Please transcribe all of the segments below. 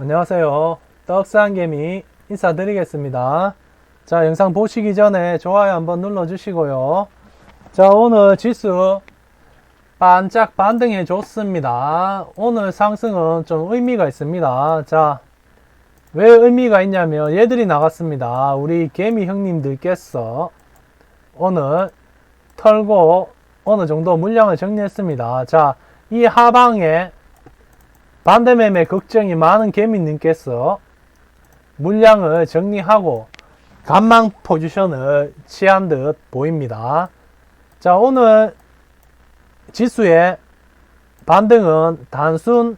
안녕하세요. 떡상개미 인사드리겠습니다. 자, 영상 보시기 전에 좋아요 한번 눌러주시고요. 자, 오늘 지수 반짝 반등해 줬습니다. 오늘 상승은 좀 의미가 있습니다. 자, 왜 의미가 있냐면 얘들이 나갔습니다. 우리 개미 형님들께서 오늘 털고 어느 정도 물량을 정리했습니다. 자, 이 하방에 반대매매 걱정이 많은 개미님께서 물량을 정리하고 간망 포지션을 취한 듯 보입니다. 자, 오늘 지수의 반등은 단순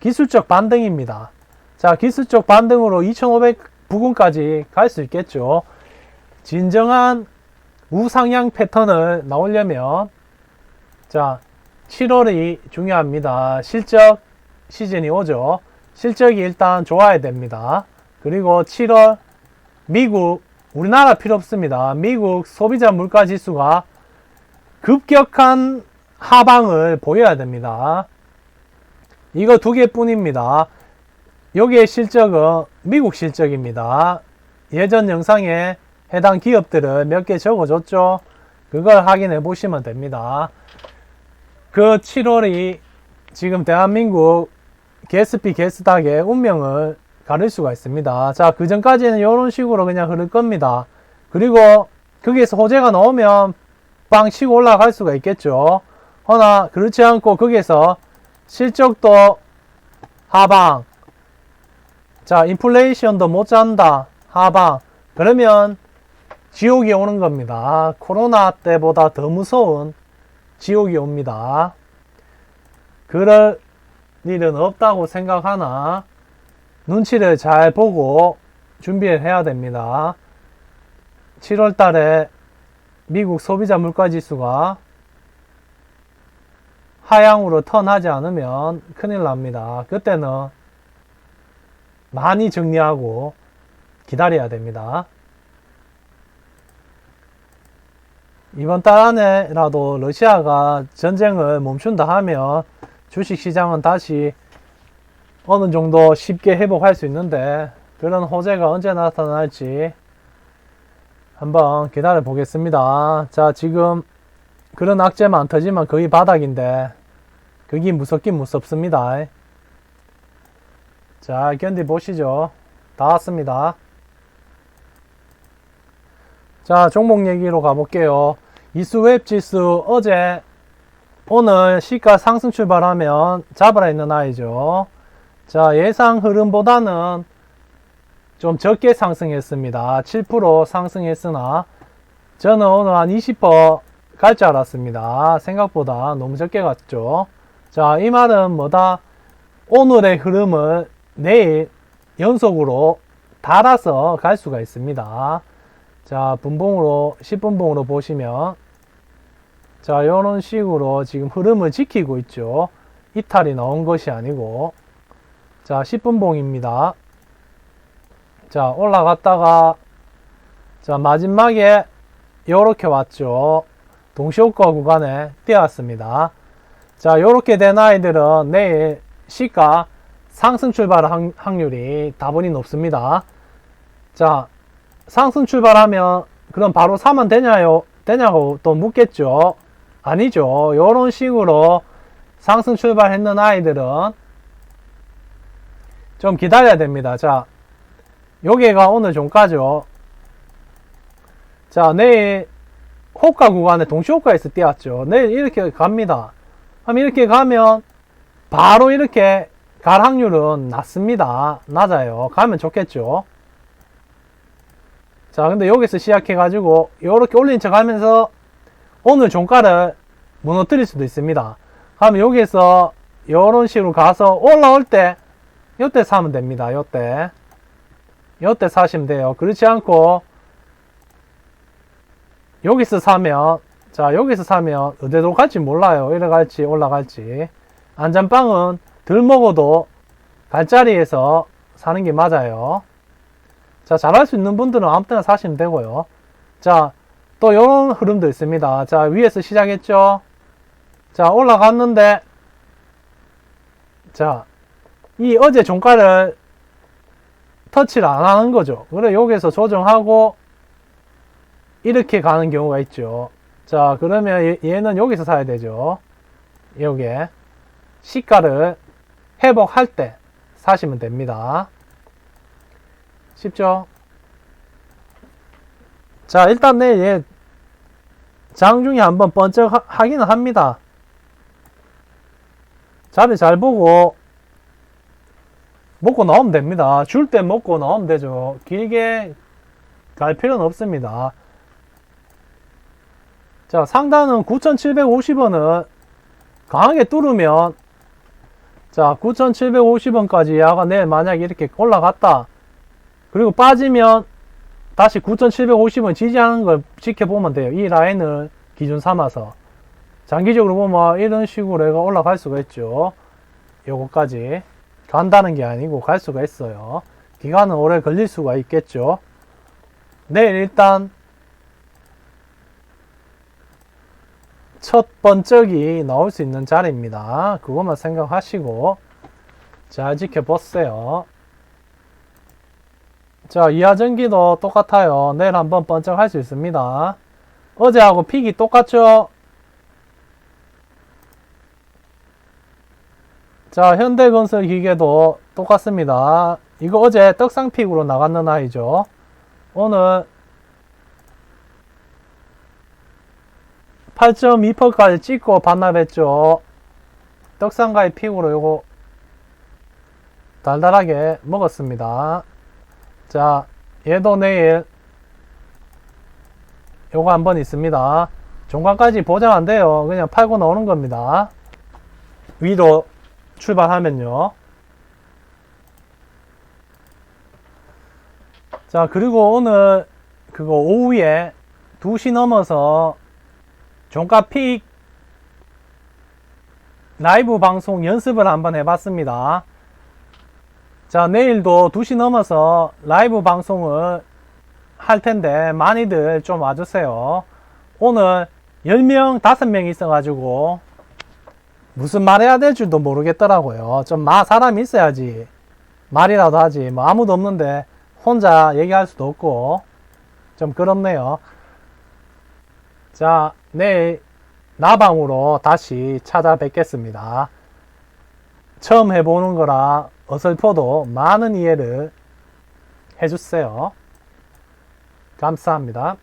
기술적 반등입니다. 자, 기술적 반등으로 2500 부근까지 갈 수 있겠죠. 진정한 우상향 패턴을 나오려면 자, 7월이 중요합니다. 실적 시즌이 오죠. 실적이 일단 좋아야 됩니다. 그리고 7월 미국 우리나라 필요 없습니다. 미국 소비자 물가 지수가 급격한 하방을 보여야 됩니다. 이거 두 개뿐입니다. 여기에 실적은 미국 실적입니다. 예전 영상에 해당 기업들을 몇 개 적어줬죠. 그걸 확인해 보시면 됩니다. 그 7월이 지금 대한민국 게스피 게스닥의 운명을 가릴 수가 있습니다. 자, 그 전까지는 이런 식으로 그냥 흐를 겁니다. 그리고 거기에서 호재가 나오면 빵 치고 올라갈 수가 있겠죠. 허나 그렇지 않고 거기에서 실적도 하방, 자, 인플레이션도 못 잔다. 하방. 그러면 지옥이 오는 겁니다. 코로나 때보다 더 무서운 지옥이 옵니다. 그럴 일은 없다고 생각하나 눈치를 잘 보고 준비를 해야 됩니다. 7월 달에 미국 소비자 물가 지수가 하향으로 턴하지 않으면 큰일 납니다. 그때는 많이 정리하고 기다려야 됩니다. 이번 달 안에라도 러시아가 전쟁을 멈춘다 하면 주식 시장은 다시 어느 정도 쉽게 회복할 수 있는데 그런 호재가 언제 나타날지 한번 기다려 보겠습니다. 자, 지금 그런 악재만 안 터지면 거의 바닥인데 그게 무섭긴 무섭습니다. 자, 견디 보시죠. 다 왔습니다. 자, 종목 얘기로 가볼게요. 이수웹 지수 어제 오늘 시가 상승 출발하면 잡으라 있는 아이죠. 자, 예상 흐름보다는 좀 적게 상승했습니다. 7% 상승했으나 저는 오늘 한 20%갈 줄 알았습니다. 생각보다 너무 적게 갔죠. 자, 이 말은 뭐다? 오늘의 흐름을 내일 연속으로 달아서 갈 수가 있습니다. 자, 분봉으로, 10분봉으로 보시면, 자, 이런 식으로 지금 흐름을 지키고 있죠. 이탈이 나온 것이 아니고, 자, 10분 봉입니다. 자, 올라갔다가, 자, 마지막에 이렇게 왔죠. 동시효과 구간에 뛰었습니다. 자, 이렇게 된 아이들은 내일 시가 상승 출발 확- 확률이 다분히 높습니다. 자, 상승 출발하면 그럼 바로 사면 되냐요? 되냐고 또 묻겠죠. 아니죠. 이런 식으로 상승 출발했는 아이들은 좀 기다려야 됩니다. 자, 여기가 오늘 종가죠. 자, 내일 호가 구간에 동시호가에서 뛰었죠. 내일 이렇게 갑니다. 그럼 이렇게 가면 바로 이렇게 갈 확률은 낮습니다. 낮아요. 가면 좋겠죠. 자, 근데 여기서 시작해가지고, 이렇게 올린 척 하면서, 오늘 종가를 무너뜨릴 수도 있습니다. 그러면 여기서, 이런 식으로 가서 올라올 때, 요때 사면 됩니다. 요때. 요때 사시면 돼요. 그렇지 않고, 여기서 사면, 자, 여기서 사면, 어디로 갈지 몰라요. 이래 갈지, 올라갈지. 안전빵은 덜 먹어도 갈 자리에서 사는 게 맞아요. 자, 잘할 수 있는 분들은 아무 때나 사시면 되고요. 자, 또 이런 흐름도 있습니다. 자, 위에서 시작했죠? 자, 올라갔는데, 자, 이 어제 종가를 터치를 안 하는 거죠. 그래 여기서 조정하고 이렇게 가는 경우가 있죠. 자 그러면 얘- 얘는 여기서 사야 되죠. 여기에 시가를 회복할 때 사시면 됩니다. 쉽죠? 자 일단 내일 얘 장중에 한번 번쩍 하- 하기는 합니다. 자리 잘 보고 먹고 나오면 됩니다. 줄 때 먹고 나오면 되죠. 길게 갈 필요는 없습니다. 자, 상단은 9,750원은 강하게 뚫으면 자, 9,750원까지 야가 내일 만약에 이렇게 올라갔다. 그리고 빠지면 다시 9,750원 지지하는 걸 지켜보면 돼요. 이 라인을 기준 삼아서. 장기적으로 보면 이런 식으로 얘가 올라갈 수가 있죠. 요거까지. 간다는 게 아니고 갈 수가 있어요. 기간은 오래 걸릴 수가 있겠죠. 내일 일단 첫 번쩍이 나올 수 있는 자리입니다. 그것만 생각하시고 잘 지켜보세요. 자, 이하전기도 똑같아요. 내일 한번 번쩍 할 수 있습니다. 어제하고 픽이 똑같죠? 자, 현대건설 기계도 똑같습니다. 이거 어제 떡상픽으로 나갔는 아이죠. 오늘 8.2%까지 찍고 반납했죠. 떡상가의 픽으로 요거 달달하게 먹었습니다. 자, 얘도 내일 요거 한 번 있습니다. 종가까지 보장 안 돼요. 그냥 팔고 나오는 겁니다. 위로 출발하면요. 자, 그리고 오늘 그거 오후에 2시 넘어서 종가 픽 라이브 방송 연습을 한번 해봤습니다. 자, 내일도 2시 넘어서 라이브 방송을 할 텐데 많이들 좀 와주세요. 오늘 10명, 5명 있어 가지고 무슨 말 해야 될 줄도 모르겠더라고요. 좀 마, 사람이 있어야지. 말이라도 하지. 뭐 아무도 없는데 혼자 얘기할 수도 없고 좀 그렇네요. 자, 내일 나방으로 다시 찾아뵙겠습니다. 처음 해보는 거라 어설퍼도 많은 이해를 해주세요. 감사합니다.